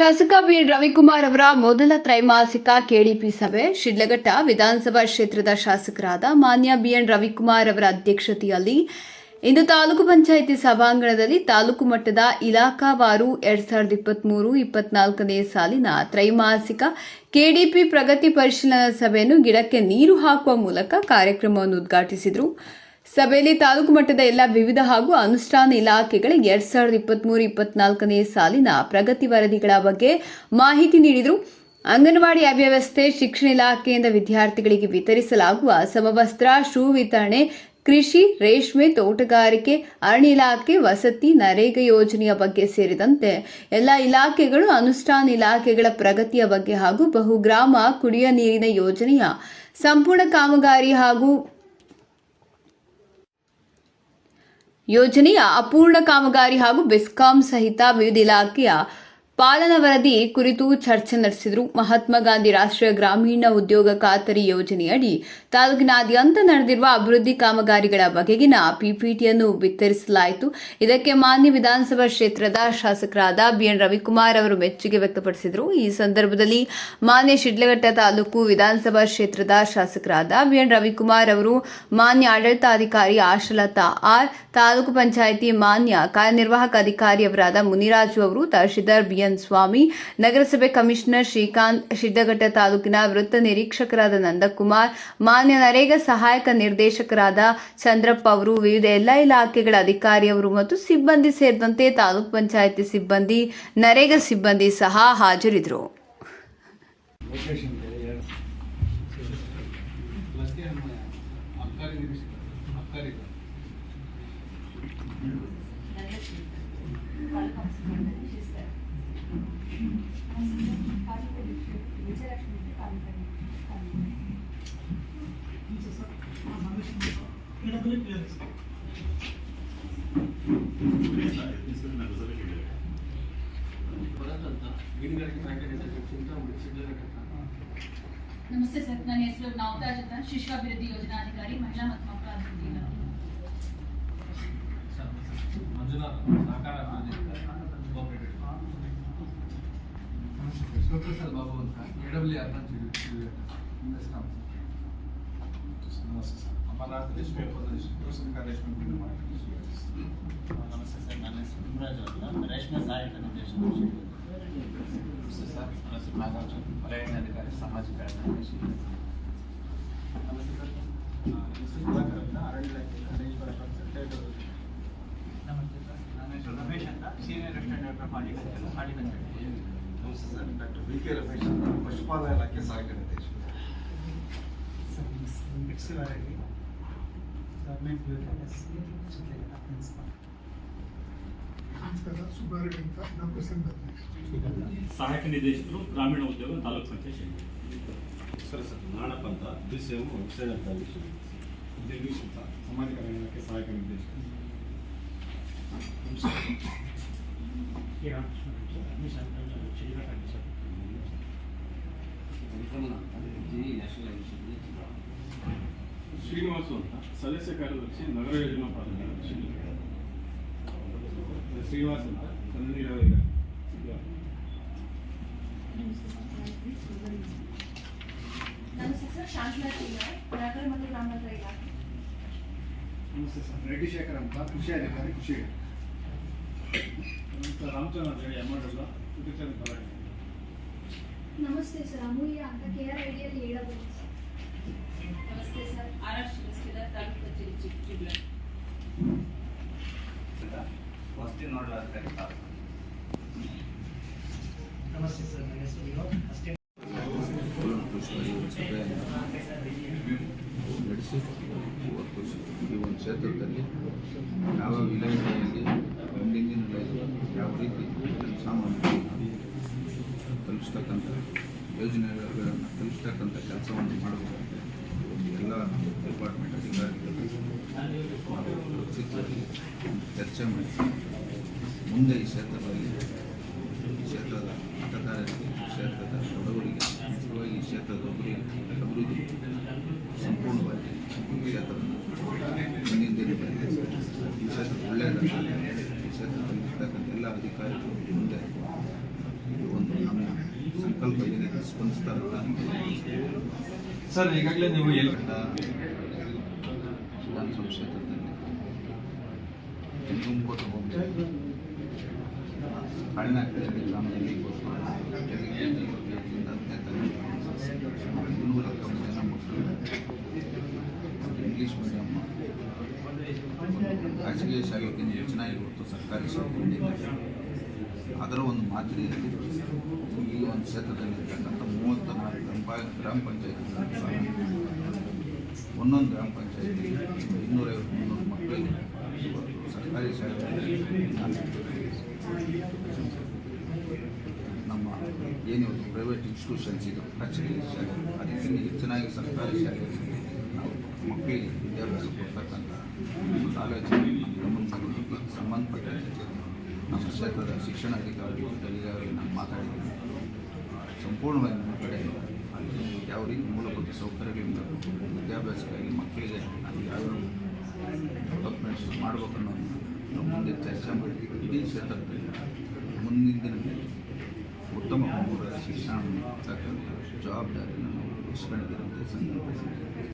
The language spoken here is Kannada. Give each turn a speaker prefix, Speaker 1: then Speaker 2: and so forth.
Speaker 1: ಶಾಸಕ ಬಿ ರವಿಕುಮಾರ್ ಅವರ ಮೊದಲ ತ್ರೈಮಾಸಿಕ ಕೆಡಿಪಿ ಸಭೆ ಶಿಡ್ಲಘಟ್ಟ ವಿಧಾನಸಭಾ ಕ್ಷೇತ್ರದ ಶಾಸಕರಾದ ಮಾನ್ಯ ಬಿಎನ್ ರವಿಕುಮಾರ್ ಅವರ ಅಧ್ಯಕ್ಷತೆಯಲ್ಲಿ ಇಂದು ತಾಲೂಕು ಪಂಚಾಯಿತಿ ಸಭಾಂಗಣದಲ್ಲಿ ತಾಲೂಕು ಮಟ್ಟದ ಇಲಾಖಾವಾರು ಎರಡ್ ಸಾವಿರದ ಇಪ್ಪತ್ಮೂರು ಇಪ್ಪತ್ನಾಲ್ಕನೇ ಸಾಲಿನ ತ್ರೈಮಾಸಿಕ ಕೆಡಿಪಿ ಪ್ರಗತಿ ಪರಿಶೀಲನಾ ಸಭೆಯನ್ನು ಗಿಡಕ್ಕೆ ನೀರು ಹಾಕುವ ಮೂಲಕ ಕಾರ್ಯಕ್ರಮವನ್ನು ಉದ್ಘಾಟಿಸಿದರು. ಸಭೆಯಲ್ಲಿ ತಾಲೂಕು ಮಟ್ಟದ ಎಲ್ಲ ವಿವಿಧ ಹಾಗೂ ಅನುಷ್ಠಾನ ಇಲಾಖೆಗಳ ಎರಡ್ ಸಾವಿರದ ಇಪ್ಪತ್ಮೂರು, ಇಪ್ಪತ್ನಾಲ್ಕನೇ ಸಾಲಿನ ಪ್ರಗತಿ ವರದಿಗಳ ಬಗ್ಗೆ ಮಾಹಿತಿ ನೀಡಿದರು. ಅಂಗನವಾಡಿ ಅವ್ಯವಸ್ಥೆ, ಶಿಕ್ಷಣ ಇಲಾಖೆಯಿಂದ ವಿದ್ಯಾರ್ಥಿಗಳಿಗೆ ವಿತರಿಸಲಾಗುವ ಸಮವಸ್ತ್ರ, ಶೂ ವಿತರಣೆ, ಕೃಷಿ, ರೇಷ್ಮೆ, ತೋಟಗಾರಿಕೆ, ಅರಣ್ಯ ಇಲಾಖೆ, ವಸತಿ, ನರೇಗಾ ಯೋಜನೆಯ ಬಗ್ಗೆ ಸೇರಿದಂತೆ ಎಲ್ಲ ಇಲಾಖೆಗಳು ಅನುಷ್ಠಾನ ಇಲಾಖೆಗಳ ಪ್ರಗತಿಯ ಬಗ್ಗೆ ಹಾಗೂ ಬಹುಗ್ರಾಮ ಕುಡಿಯುವ ನೀರಿನ ಯೋಜನೆಯ ಸಂಪೂರ್ಣ ಕಾಮಗಾರಿ ಹಾಗೂ ಯೋಜನೆಯ ಅಪೂರ್ಣ ಕಾಮಗಾರಿ ಹಾಗೂ ಬೆಸ್ಕಾಂ ಸಹಿತ ವಿವಿಧ ಇಲಾಖೆಯ ಪಾಲನಾ ವರದಿ ಕುರಿತು ಚರ್ಚೆ ನಡೆಸಿದರು ಮಹಾತ್ಮ ಗಾಂಧಿ ರಾಷ್ಟ್ರೀಯ ಗ್ರಾಮೀಣ ಉದ್ಯೋಗ ಖಾತರಿ ಯೋಜನೆಯಡಿ ತಾಲೂಕಿನಾದ್ಯಂತ ನಡೆದಿರುವ ಅಭಿವೃದ್ಧಿ ಕಾಮಗಾರಿಗಳ ಬಗೆಗಿನ ಪಿಪಿಟಿಯನ್ನು ವಿತರಿಸಲಾಯಿತು ಇದಕ್ಕೆ ಮಾನ್ಯ ವಿಧಾನಸಭಾ ಕ್ಷೇತ್ರದ ಶಾಸಕರಾದ ಬಿಎನ್ ರವಿಕುಮಾರ್ ಅವರು ಮೆಚ್ಚುಗೆ ವ್ಯಕ್ತಪಡಿಸಿದರು. ಈ ಸಂದರ್ಭದಲ್ಲಿ ಮಾನ್ಯ ಶಿಡ್ಲಘಟ್ಟ ತಾಲೂಕು ವಿಧಾನಸಭಾ ಕ್ಷೇತ್ರದ ಶಾಸಕರಾದ ಬಿಎನ್ ರವಿಕುಮಾರ್ ಅವರು ಮಾನ್ಯ ಆಡಳಿತಾಧಿಕಾರಿ ಆಶಲತಾ ಆರ್, ತಾಲೂಕು ಪಂಚಾಯಿತಿ ಮಾನ್ಯ ಕಾರ್ಯನಿರ್ವಾಹಕ ಅಧಿಕಾರಿಯವರಾದ ಮುನಿರಾಜು ಅವರು, ತಹಶೀಲ್ದಾರ್ ಬಿಎನ್ ಸ್ವಾಮಿ. ನಗರಸಭೆ ಕಮಿಷನರ್ ಶ್ರೀಕಾಂತ್ ಶಿಡ್ಡಘಟ್ಟ ತಾಲೂಕಿನ ವೃತ್ತ ನಿರೀಕ್ಷಕರಾದ ನಂದಕುಮಾರ್, ಮಾನ್ಯ ನರೇಗಾ ಸಹಾಯಕ ನಿರ್ದೇಶಕರಾದ ಚಂದ್ರಪ್ಪ ಅವರು, ವಿವಿಧ ಎಲ್ಲ ಇಲಾಖೆಗಳ ಅಧಿಕಾರಿಯವರು ಮತ್ತು ಸಿಬ್ಬಂದಿ ಸೇರಿದಂತೆ ತಾಲೂಕ್ ಪಂಚಾಯಿತಿ ಸಿಬ್ಬಂದಿ, ನರೇಗಾ ಸಿಬ್ಬಂದಿ ಸಹ ಹಾಜರಿದ್ದರು.
Speaker 2: ಚಿಂತಾಮಣಿ ಸಿಡ್ಲಘಟ್ಟ
Speaker 3: ನಮಸ್ತೆ ಸರ್ ನನ್ನ ಹೆಸರು ನವತಾಜ್ ಅಂತ ಶಿಶು ಅಭಿವೃದ್ಧಿ ಯೋಜನಾಧಿಕಾರಿ ಮಹಿಳಾ ಮತ್ತು ಮಕ್ಕಳ ಅಭಿವೃದ್ಧಿ ಇಲಾಖೆ.
Speaker 2: ಮಂಜುನಾಥ್ ಸಹಕಾರ ಅಭಿವೃದ್ಧಿ ಕೋಆಪರೇಟಿವ್
Speaker 4: ಸೋತಸಲ್ ಬಾಬು ಅಂತ ಎ ಡಬ್ಲ್ಯೂ ಆರ್
Speaker 2: ನಮಸ್ತೆ ಸರ್ ಅಮರನಾಥ್ ರೇಷ್ಮೆ ಉಪದೇಶ ಕೃಷಿಕ ರೇಷ್ಮೆ ಬಿಲ್ಲು ಮಾಡಿ
Speaker 5: ನಮಸ್ತೆ ಸರ್ ನನ್ನ ಹೆಸರು ಗುರುರಾಜ್ ಅಂತ ರೇಷ್ಮೆ ಸಹಾಯಕ ನಿರ್ದೇಶಕ
Speaker 4: ನಮಸ್ತೆ ಸರ್ ನನ್ನ ಹೆಸರು ನಾಗಾರ್ಜುನ್ ವಲಯ ಅಧಿಕಾರಿ ಸಾಮಾಜಿಕ ಅಭಿವೃದ್ಧಿ
Speaker 2: ನಮಸ್ತೆ ಸರ್ ಸುಧಾಕರ್ ಅಂತ ಅರಣ್ಯ ಇಲಾಖೆ ಹರೀಶ್ವರ ಸೆಕ್ರೆಟರಿ
Speaker 6: ನಮಸ್ತೆ ಸರ್ ನನ್ನ ಹೆಸರು ರಮೇಶ್ ಅಂತ senior assistant doctor horticulture horticulture
Speaker 7: ನಮಸ್ತೆ sir doctor V K Ramesh ಅಂತ ಪಶುಪಾಲನಾ ಇಲಾಖೆ ಸಹಾಯಕ ನಿರ್ದೇಶಕ
Speaker 6: ಬಿಡಿಸಿವರೆಗೆ ಗೌರ್ಮೆಂಟ್ ಪ್ರಿನ್ಸಿಪಾಲ್
Speaker 8: ನಮಸ್ಕಾರ ಸುಬ್ಬಾರೆಡ್ಡಿ ಅಂತ ಡಾಕ್ಟರ್ ಸಂದರ್ಭ
Speaker 9: ಸಹಾಯಕ ನಿರ್ದೇಶಕರು ಗ್ರಾಮೀಣ ಉದ್ಯೋಗ ತಾಲೂಕು ಪಂಚಾಯತ್
Speaker 7: ಸರ್ ಸರ್ ನಾಣಪ್ಪ ಅಂತ ಬಿ ಸಿ ಎಂ
Speaker 9: ಶ್ರೀನಿವಾಸು ಅಂತ. ಸದಸ್ಯ ಕಾರ್ಯದರ್ಶಿ ನಗರ ಯೋಜನಾ ಪ್ರಾಧಿಕಾರ ಶ್ರೀನಿವಾಸ್. ಅಂತ. ಸಣ್ಣ ನೀರಾವರಿ ಇಲಾಖೆ.
Speaker 3: ನಮಸ್ತೆ ಸರ್. ಶಾಂತಲಾ ಟಿಆರ್ ನಗರ ಮತ್ತು ಗ್ರಾಮಾಂತರ ಇಲಾಖೆ.
Speaker 2: ನಮಸ್ತೆ ಸರ್. ರೆಡ್ಡಿ ಶೇಖರ್ ಅಂತ. ಕೃಷಿ ಅಧಿಕಾರಿ ಕೃಷಿ
Speaker 9: ನಮಸ್ತೆ ರಾಮಚಂದ್ರ ಅಂತ ಹೇಳಿ ಎಮ್ಮಡಲ್ಲ
Speaker 10: ನಮಸ್ತೆ ಸರ್. ಅಮೂಲ್ಯ ಅಂತ ಕೆ ಆರ್ ಐಡಿಯಲ್ಲಿ ಹೇಳಬಹುದು
Speaker 3: ನಮಸ್ತೆ ಸರ್. ಆರ್ ಆರ್ ತಾಲೂಕು ಕಚೇರಿ ಚಿಕ್ಕಬಳ್ಳಾಪುರ
Speaker 5: ವಸತಿ ತಾಲೂಕು
Speaker 6: ನಮಸ್ತೆ ಸರ್ ನನ್ನ ಹೆಸರು ವಿನೋದ್. ಅಷ್ಟೇ
Speaker 4: ನಡೆಸಿ ಈ ಒಂದು ಕ್ಷೇತ್ರದಲ್ಲಿ ಯಾವ ಮುಂದಿನ ದಿನಗಳಲ್ಲಿ ಯಾವ ರೀತಿ ಸಾಮಾನ್ಯ ತಲುಪಿಸ್ತಕ್ಕಂಥ ಯೋಜನೆಗಳನ್ನು ತಲುಪಿಸ್ತಕ್ಕಂಥ ಕೆಲಸವನ್ನು ಮಾಡಬೇಕು. ಡಿಪಾರ್ಟ್ಮೆಂಟ್ ಅಧಿಕಾರಿಗಳು ಚರ್ಚೆ ಮಾಡಿ ಮುಂದೆ ಈ ಕ್ಷೇತ್ರದಲ್ಲಿ ಈ ಕ್ಷೇತ್ರದ ಮತದಾರರಿಗೆ, ಈ ಕ್ಷೇತ್ರದ ಬಡವರಿಗೆ ಮುಖ್ಯವಾಗಿ ಈ ಕ್ಷೇತ್ರದ ಒಬ್ಬರಿಗೆ ಅಭಿವೃದ್ಧಿ ಸಂಪೂರ್ಣವಾಗಿ ಈ ಕ್ಷೇತ್ರವನ್ನು ಮುಂದಿನ ದಿನಗಳಲ್ಲಿ ಈ ಕ್ಷೇತ್ರ ಒಳ್ಳೆಯದಾಗಲಿ ಈ ಕ್ಷೇತ್ರದಲ್ಲಿ ಇರ್ತಕ್ಕಂಥ ಎಲ್ಲ ಅಧಿಕಾರಿಗಳು ಮುಂದೆ ಒಂದು ಸಂಕಲ್ಪ ಏನಿದೆ ಸ್ಪಂದಿಸ್ತಾರೆ
Speaker 2: ಸರ್, ಈಗಾಗಲೇ ನೀವು ಎಲ್ಲಿ
Speaker 4: ವಿಧಾನಸಭಾ ಕ್ಷೇತ್ರದಲ್ಲಿ ಇಂಗ್ಲೀಷ್ ಮೀಡಿಯಮ್ ಖಾಸಗಿ ಶಾಲೆಗಿಂತ ಹೆಚ್ಚಿನಾಗಿ ಹೊರತು ಸರ್ಕಾರಿ ಶಾಲೆಗಳಿಂದ ಅದರ ಒಂದು ಮಾದರಿಯಲ್ಲಿ ಈ ಒಂದು ಕ್ಷೇತ್ರದಲ್ಲಿ ಇರ್ತಕ್ಕಂಥ ಮೂವತ್ತ ಗ್ರಾಮ ಪಂಚಾಯಿತಿ ಒಂದೊಂದು ಗ್ರಾಮ ಪಂಚಾಯತಿ ಇನ್ನೂರೈವತ್ತು ಮುನ್ನೂರು ಮಕ್ಕಳಿಗೆ ಸರ್ಕಾರಿ ಶಾಲೆಗಳಲ್ಲಿ ನಮ್ಮ ಏನಿವತ್ತು ಪ್ರೈವೇಟ್ ಇನ್ಸ್ಟಿಟ್ಯೂಷನ್ಸ್ ಇದು ಖಾಸಗಿ ಶಾಲೆ, ಅದಕ್ಕಿಂತ ಹೆಚ್ಚಿನಾಗಿ ಸರ್ಕಾರಿ ಶಾಲೆ ನಾವು ಮಕ್ಕಳಿಗೆ ವಿದ್ಯಾಭ್ಯಾಸ ಕೊಡ್ತಕ್ಕಂಥ ಆಲೋಚನೆ ಸಂಬಂಧಪಟ್ಟಂತೆ ನಮ್ಮ ಕ್ಷೇತ್ರದ ಶಿಕ್ಷಣ ಅಧಿಕಾರಿಗಳು ಈಗಾಗಲೇ ನಾನು ಮಾತಾಡಿದ್ದೀನಿ. ಸಂಪೂರ್ಣವಾಗಿ ನಮ್ಮ ಕಡೆ ಅಲ್ಲಿ ಯಾವ ರೀತಿ ಮೂಲಭೂತ ಸೌಕರ್ಯಗಳಿಂದ ವಿದ್ಯಾಭ್ಯಾಸಕ್ಕಾಗಿ ಮಕ್ಕಳಿಗೆ ಅಲ್ಲಿ ಯಾವ ಡೆವಲಪ್ಮೆಂಟ್ಸ್ ಅನ್ನೋದು ನಾವು ಮುಂದೆ ಚರ್ಚೆ ಮಾಡಿ ಇಡೀ ಕ್ಷೇತ್ರದಲ್ಲಿ ಮುಂದಿನ ದಿನದಲ್ಲಿ ಉತ್ತಮ ಶಿಕ್ಷಣ ಜವಾಬ್ದಾರಿಯನ್ನು ನಾವು ಇಸ್ಕೊಂಡಿದ್ದೇವೆ ಸಂದರ್ಭದಲ್ಲಿ